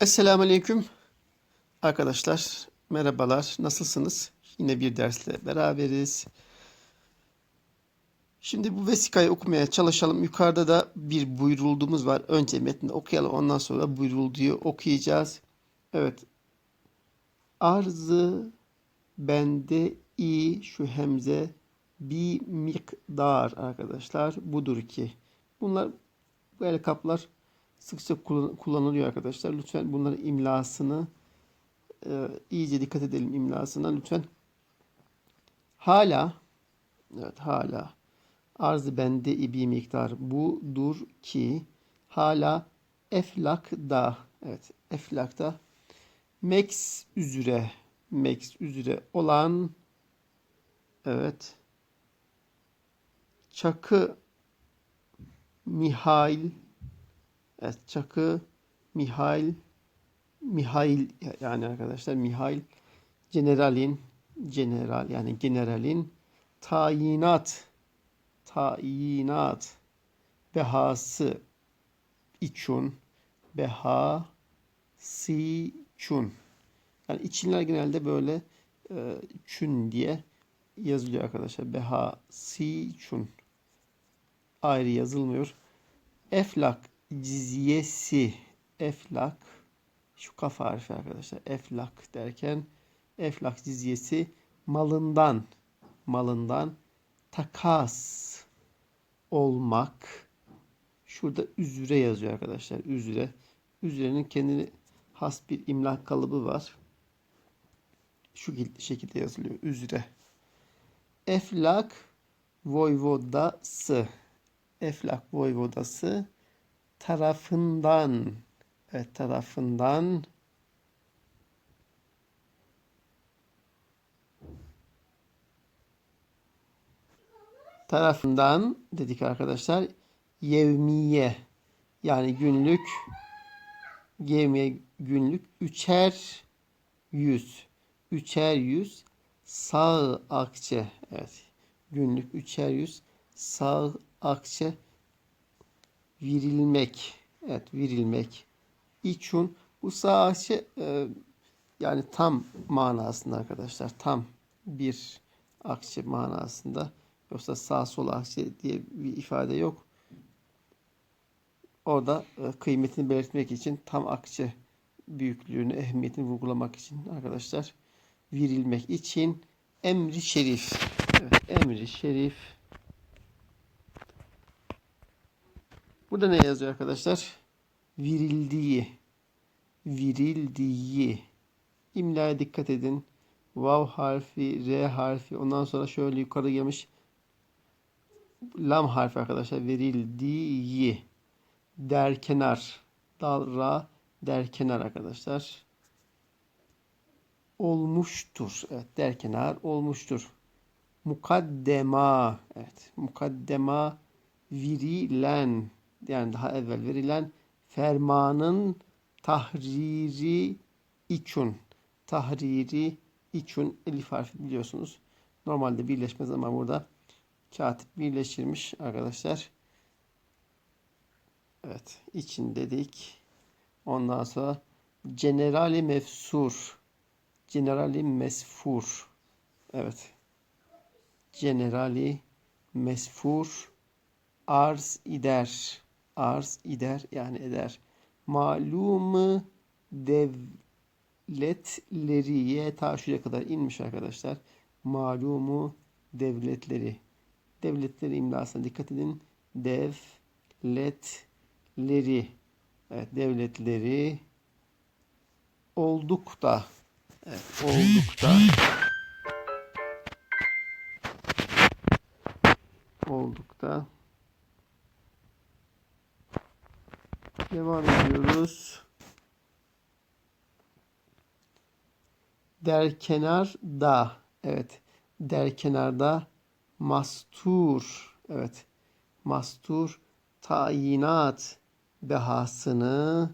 Esselamu Aleyküm arkadaşlar. Merhabalar. Nasılsınız? Yine bir dersle beraberiz. Şimdi bu vesikayı okumaya çalışalım. Yukarıda da bir buyurulduğumuz var. Önce metni okuyalım. Ondan sonra buyurulduğu okuyacağız. Evet. Arzı bende i şu hemze bir miktar arkadaşlar budur ki. Bunlar bu el kaplar sıkça kullan- kullanılıyor arkadaşlar. Lütfen bunların imlasını e, iyice dikkat edelim imlasına lütfen. Hala evet hala arz bende ibi miktar budur ki hala eflakda evet eflakta max üzere max üzere olan evet çakı Mihail Evet, Çakı, Mihail, Mihail yani arkadaşlar Mihail Generalin, general yani generalin tayinat, tayinat behası için, behası için. Yani içinler genelde böyle e, çün diye yazılıyor arkadaşlar. Behası için. Ayrı yazılmıyor. Eflak cizyesi eflak şu kafa harfi arkadaşlar eflak derken eflak cizyesi malından malından takas olmak. Şurada üzüre yazıyor arkadaşlar üzüre. Üzürenin kendine has bir imla kalıbı var. Şu şekilde yazılıyor üzüre. Eflak voyvodası. Eflak voyvodası tarafından evet tarafından tarafından dedik arkadaşlar yevmiye yani günlük yevmiye günlük üçer yüz üçer yüz sağ akçe evet günlük üçer yüz sağ akçe virilmek. Evet virilmek. İçun bu sağ akçe e, yani tam manasında arkadaşlar. Tam bir akçe manasında. Yoksa sağ sol akçe diye bir ifade yok. Orada e, kıymetini belirtmek için tam akçe büyüklüğünü, ehemmiyetini vurgulamak için arkadaşlar virilmek için emri şerif. Evet, emri şerif Burada ne yazıyor arkadaşlar? Virildiği. Virildiği. İmlaya dikkat edin. Vav harfi, R harfi. Ondan sonra şöyle yukarı gelmiş. Lam harfi arkadaşlar. Verildiği. Derkenar. Dal, ra, derkenar arkadaşlar. Olmuştur. Evet, derkenar olmuştur. Mukaddema. Evet, mukaddema virilen yani daha evvel verilen fermanın tahriri için tahriri için elif harfi biliyorsunuz. Normalde birleşmez ama burada katip birleştirmiş arkadaşlar. Evet için dedik. Ondan sonra generali mefsur generali mesfur evet generali mesfur arz ider arz eder yani eder. Malumu devletleriye ta şuraya kadar inmiş arkadaşlar. Malumu devletleri. Devletleri imlasına dikkat edin. Devletleri. Evet devletleri olduk da evet, olduk da olduk da Devam ediyoruz. Derkenar da. Evet. Derkenarda mastur. Evet. Mastur tayinat behasını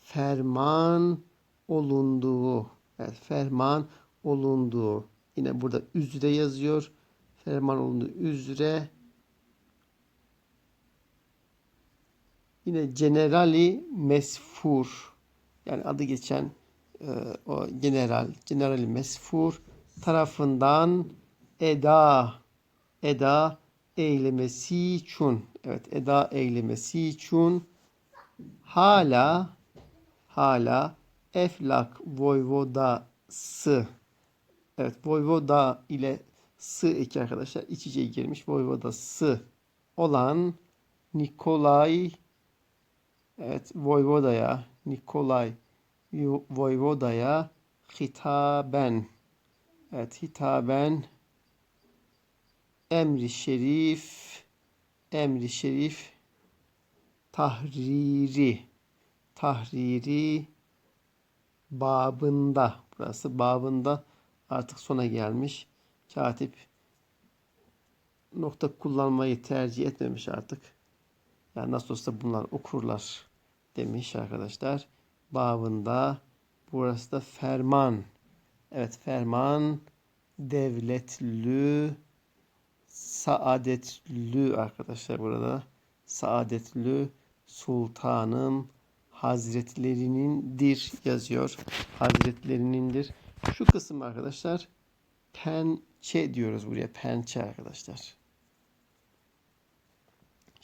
ferman olunduğu. Evet. Ferman olunduğu. Yine burada üzere yazıyor. Ferman olunduğu üzere Yine generali mesfur. Yani adı geçen e, o general, generali mesfur tarafından eda, eda eylemesi için, evet eda eylemesi için hala hala Eflak Voyvodası evet Voyvoda ile sı iki arkadaşlar iç içe girmiş. Voyvodası olan Nikolay evet Voyvoda'ya Nikolay Voyvoda'ya hitaben evet hitaben emri şerif emri şerif tahriri tahriri babında burası babında artık sona gelmiş. Katip nokta kullanmayı tercih etmemiş artık. Yani nasıl olsa bunlar okurlar demiş arkadaşlar. Babında burası da ferman. Evet ferman devletlü saadetlü arkadaşlar burada. Saadetlü sultanım hazretlerinindir yazıyor. Hazretlerinindir. Şu kısım arkadaşlar pençe diyoruz buraya. Pençe arkadaşlar.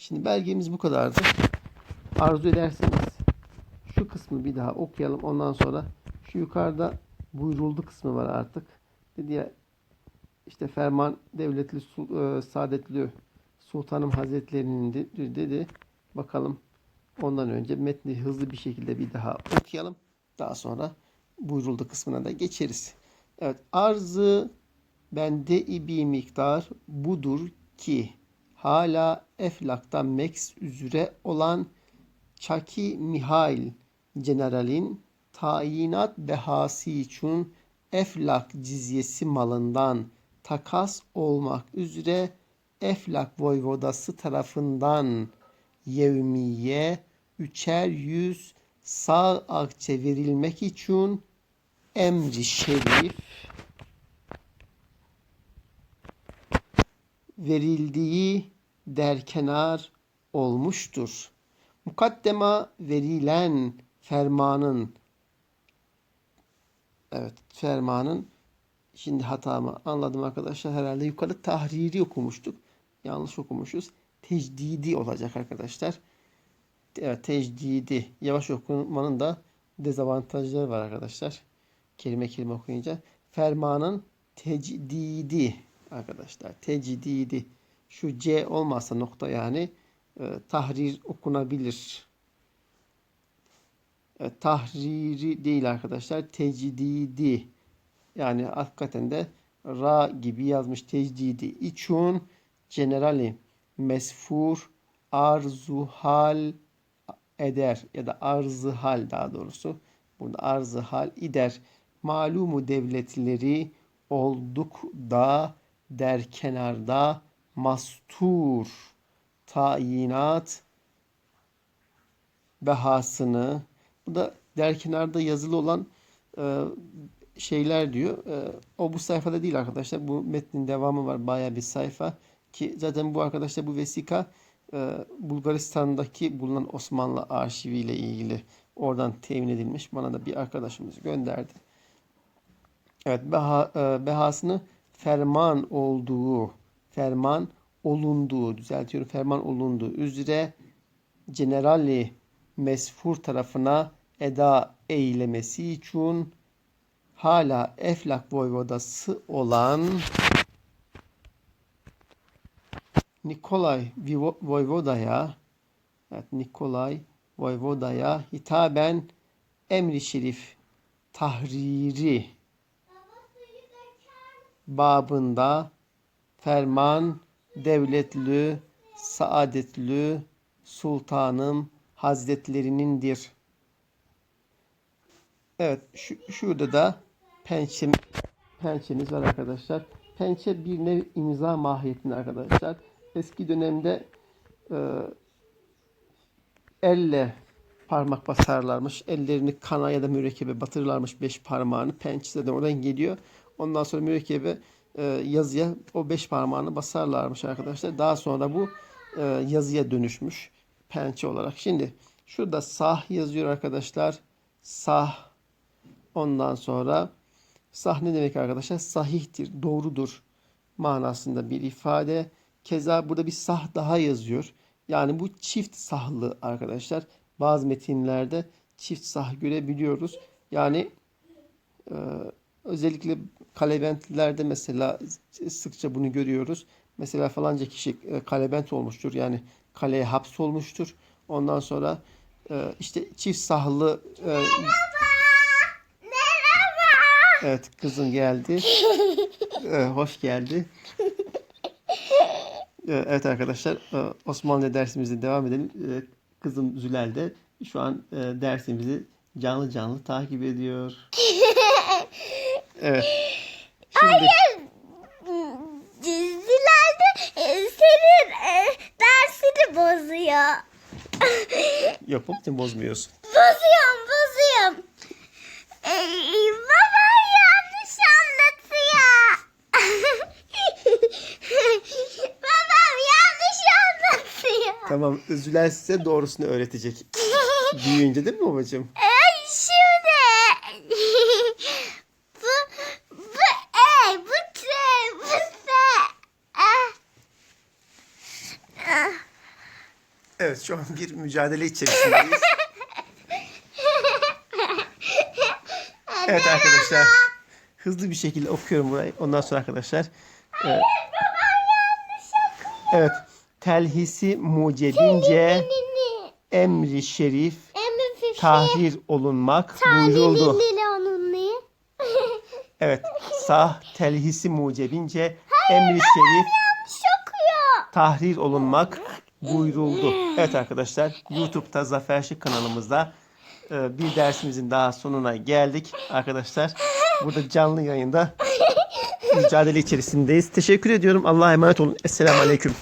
Şimdi belgemiz bu kadardı. Arzu ederseniz şu kısmı bir daha okuyalım. Ondan sonra şu yukarıda buyuruldu kısmı var artık. Dedi ya işte ferman devletli e, saadetli sultanım hazretlerinin dedi. Bakalım ondan önce metni hızlı bir şekilde bir daha okuyalım. Daha sonra buyuruldu kısmına da geçeriz. Evet arzı bende ibi miktar budur ki hala eflakta meks üzere olan Çaki Mihail General'in tayinat behası için eflak cizyesi malından takas olmak üzere Eflak Voyvodası tarafından yevmiye üçer yüz sağ akçe verilmek için emri şerif verildiği derkenar olmuştur. Mukaddema verilen fermanın evet fermanın şimdi hatamı anladım arkadaşlar herhalde yukarı tahriri okumuştuk. Yanlış okumuşuz. Tecdidi olacak arkadaşlar. Evet tecdidi. Yavaş okumanın da dezavantajları var arkadaşlar. Kelime kelime okuyunca. Fermanın tecdidi arkadaşlar. Tecdidi. Şu C olmazsa nokta yani e, tahrir okunabilir. E, tahriri değil arkadaşlar. Tecdidi. Yani hakikaten de ra gibi yazmış tecdidi. İçun generali mesfur arzuhal eder ya da arzı hal daha doğrusu burada arzı hal ider malumu devletleri olduk da der kenarda mastur tayinat behasını bu da der kenarda yazılı olan e, şeyler diyor. E, o bu sayfada değil arkadaşlar. Bu metnin devamı var. Baya bir sayfa. Ki zaten bu arkadaşlar bu vesika e, Bulgaristan'daki bulunan Osmanlı arşiviyle ilgili oradan temin edilmiş. Bana da bir arkadaşımız gönderdi. Evet beha, e, behasını ferman olduğu, ferman olunduğu, düzeltiyorum ferman olunduğu üzere generali mesfur tarafına eda eylemesi için hala Eflak Voyvodası olan Nikolay Voyvoda'ya evet Nikolay Voyvoda'ya hitaben emri şerif tahriri babında ferman devletlü saadetlü sultanım hazretlerinindir. Evet şu, şurada da pençem, pençemiz var arkadaşlar. Pençe bir nev imza mahiyetinde arkadaşlar eski dönemde e, elle parmak basarlarmış. Ellerini kana ya da mürekkebe batırırlarmış beş parmağını. Pençe de oradan geliyor. Ondan sonra mürekkebe e, yazıya o beş parmağını basarlarmış arkadaşlar. Daha sonra bu e, yazıya dönüşmüş pençe olarak. Şimdi şurada sah yazıyor arkadaşlar. sah. Ondan sonra sah ne demek arkadaşlar? Sahihtir, doğrudur manasında bir ifade. Keza burada bir sah daha yazıyor. Yani bu çift sahlı arkadaşlar. Bazı metinlerde çift sah görebiliyoruz. Yani e, özellikle kalebentlerde mesela sıkça bunu görüyoruz. Mesela falanca kişi e, kalebent olmuştur. Yani kaleye hapsolmuştur. Ondan sonra e, işte çift sahlı e, Evet kızım geldi. Hoş geldi. Evet arkadaşlar e, Osmanlı dersimize devam edelim. Kızım Zülal de şu an dersimizi canlı canlı takip ediyor. Evet. Şimdi Dizilerde e, senin e, dersini bozuyor. yok babacığım bozmuyorsun. Bozuyorum, bozuyorum. E, babam yanlış anlatıyor. babam yanlış anlatıyor. Tamam Zülal size doğrusunu öğretecek. Büyüyünce değil mi babacığım? Ay şimdi. bu, bu E, bu T, bu S. Ah. Ah. Evet şu an bir mücadele içerisindeyiz. Evet arkadaşlar. Hızlı bir şekilde okuyorum burayı. Ondan sonra arkadaşlar. e, evet. Telhisi mucebince emri şerif tahrir olunmak buyuruldu. Evet. Sah telhisi mucebince emri şerif tahrir olunmak buyuruldu. Evet arkadaşlar YouTube'da Zafer Şık kanalımızda e, bir dersimizin daha sonuna geldik arkadaşlar. Burada canlı yayında mücadele içerisindeyiz. Teşekkür ediyorum. Allah'a emanet olun. Esselamu Aleyküm.